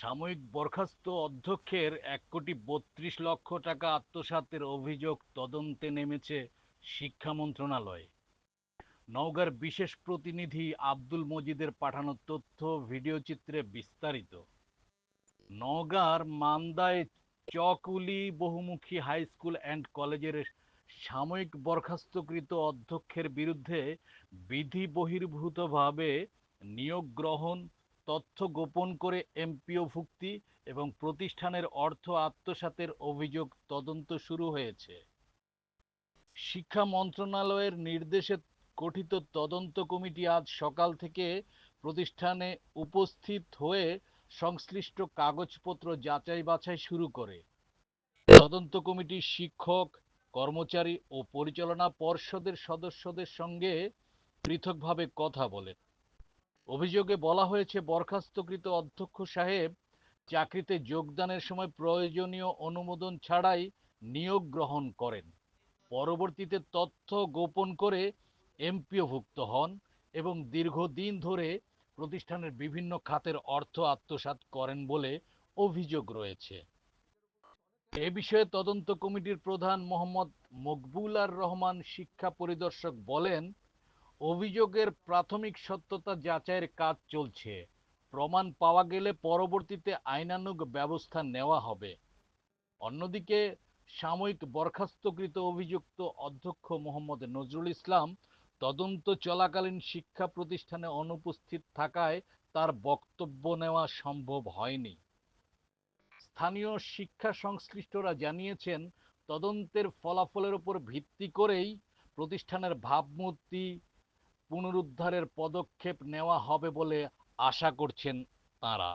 সাময়িক বরখাস্ত অধ্যক্ষের এক কোটি বত্রিশ লক্ষ টাকা আত্মসাতের অভিযোগ তদন্তে নেমেছে শিক্ষা মন্ত্রণালয়। নওগাঁর বিশেষ প্রতিনিধি আব্দুল মজিদের পাঠানো তথ্য ভিডিওচিত্রে বিস্তারিত। নওগাঁর মান্দায় চকুলি বহুমুখী হাই স্কুল অ্যান্ড কলেজের সাময়িক বরখাস্তকৃত অধ্যক্ষের বিরুদ্ধে বিধি বহির্ভূতভাবে নিয়োগ গ্রহণ তথ্য গোপন করে এমপিও ভুক্তি এবং প্রতিষ্ঠানের অর্থ আত্মসাতের অভিযোগ তদন্ত শুরু হয়েছে। শিক্ষা মন্ত্রণালয়ের নির্দেশে গঠিত তদন্ত কমিটি আজ সকাল থেকে প্রতিষ্ঠানে উপস্থিত হয়ে সংশ্লিষ্ট কাগজপত্র যাচাই বাছাই শুরু করে। তদন্ত কমিটি শিক্ষক, কর্মচারী ও পরিচালনা পর্ষদের সদস্যদের সঙ্গে পৃথকভাবে কথা বলেন। অভিযোগে বলা হয়েছে, বরখাস্তকৃত অধ্যক্ষ সাহেব চাকরিতে যোগদানের সময় প্রয়োজনীয় অনুমোদন ছাড়াই নিয়োগ গ্রহণ করেন। পরবর্তীতে তথ্য গোপন করে এমপিওভুক্ত হন এবং দীর্ঘদিন ধরে প্রতিষ্ঠানের বিভিন্ন খাতের অর্থ আত্মসাৎ করেন বলে অভিযোগ রয়েছে। এ বিষয়ে তদন্ত কমিটির প্রধান মোহাম্মদ মকবুলার রহমান শিক্ষা পরিদর্শক বলেন অভিযোগের প্রাথমিক সত্যতা যাচাইয়ের কাজ চলছে। প্রমাণ পাওয়া গেলে পরবর্তীতে আইনানুগ ব্যবস্থা নেওয়া হবে। অন্যদিকে, সাময়িক বরখাস্তকৃত অভিযুক্ত অধ্যক্ষ মোহাম্মদ নজরুল ইসলাম তদন্ত চলাকালীন শিক্ষা প্রতিষ্ঠানে অনুপস্থিত থাকায় তার বক্তব্য নেওয়া সম্ভব হয়নি। স্থানীয় শিক্ষা সংশ্লিষ্টরা জানিয়েছেন, তদন্তের ফলাফলের উপর ভিত্তি করেই প্রতিষ্ঠানের ভাবমূর্তি পুনরুদ্ধারের পদক্ষেপ নেওয়া হবে বলে আশা করছেন তাঁরা।